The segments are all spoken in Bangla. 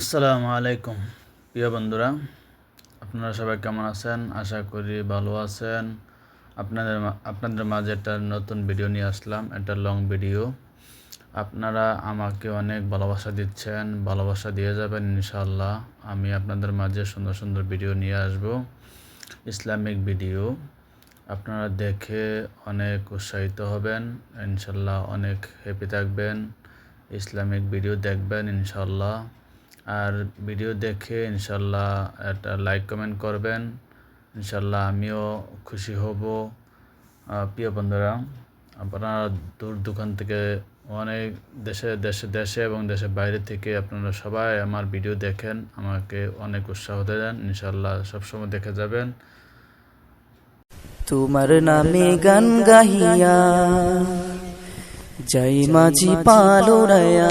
আসসালামু আলাইকুম। প্রিয় বন্ধুরা, আপনারা সবাই কেমন আছেন? আশা করি ভালো আছেন। আপনাদের আপনাদের মাঝে একটা নতুন ভিডিও নিয়ে আসলাম, একটা লং ভিডিও আপনারা আমাকে অনেক ভালোবাসা দিচ্ছেন, ভালোবাসা দিয়ে যাবেন ইনশাল্লাহ আমি আপনাদের মাঝে সুন্দর সুন্দর ভিডিও নিয়ে আসব। ইসলামিক ভিডিও আপনারা দেখে অনেক উৎসাহিত হবেন ইনশাল্লাহ অনেক হ্যাপি থাকবেন। ইসলামিক ভিডিও দেখবেন ইনশাল্লাহ আর ভিডিও দেখে ইনশাল্লাহ একটা লাইক কমেন্ট করবেন। ইনশাল্লাহ আমিও খুশি হব। প্রিয় বন্ধুরা, আপনারা দূর দোকান থেকে অনেক দেশে দেশে দেশে এবং দেশের বাইরে থেকে আপনারা সবাই আমার ভিডিও দেখেন। আমাকে অনেক উৎসাহ দেন। ইনশাল্লাহ সবসময় দেখে যাবেন। তোমার নামে গান গাহিয়া যাই মাঝি পালুরায়া।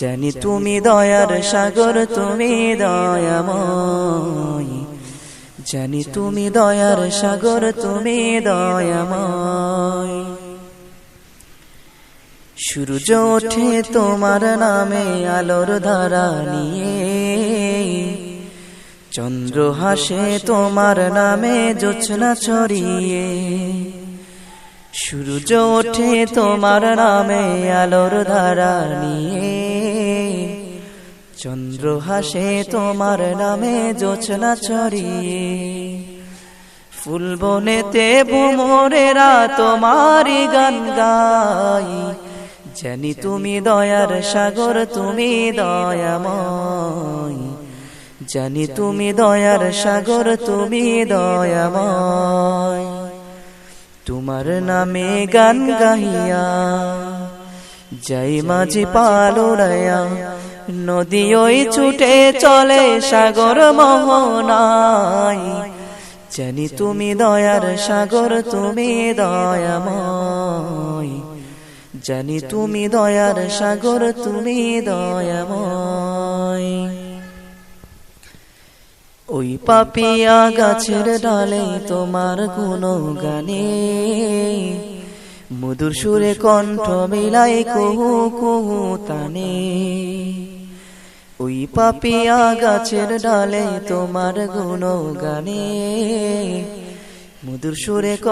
জানি তুমি দয়ার সাগর, তুমি দয়াময়। জানি তুমি দয়ার সাগর, তুমি দয়াময়। সূর্য ওঠে তোমার নামে, আলোর ধারা নিয়ে। চন্দ্র হাসে তোমার নামে জোছনা ছড়িয়ে। সূর্য ওঠে তোমার নামে, আলোর ধারা নিয়ে। চন্দ্র হাসে তোমার নামে জোছনা ছড়িয়ে। ফুল বনেতে ভুমরেরা তোমারই গান গাই জানি তুমি দয়ার সাগর, তুমি দয়াময়। জানি তুমি দয়ার সাগর, তুমি দয়াময়। তোমার নামে গান গাহিয়া যাই মাঝি পালুরায়া, নদী ওই ছুটে চলে সাগর মোহনাই জানি তুমি দয়ার সাগর, তুমি দয়াময়। জানি তুমি দয়ার সাগর, তুমি দয়াময়। ওই পাপিয়া গাছের ডালে তোমার কোনো গানে মধুর সুরে কণ্ঠ মিলাই কুহু কুহু তানে। ওই পাপিয়া গাছের ডালে তোমার গুণ গানে মধুর সুরে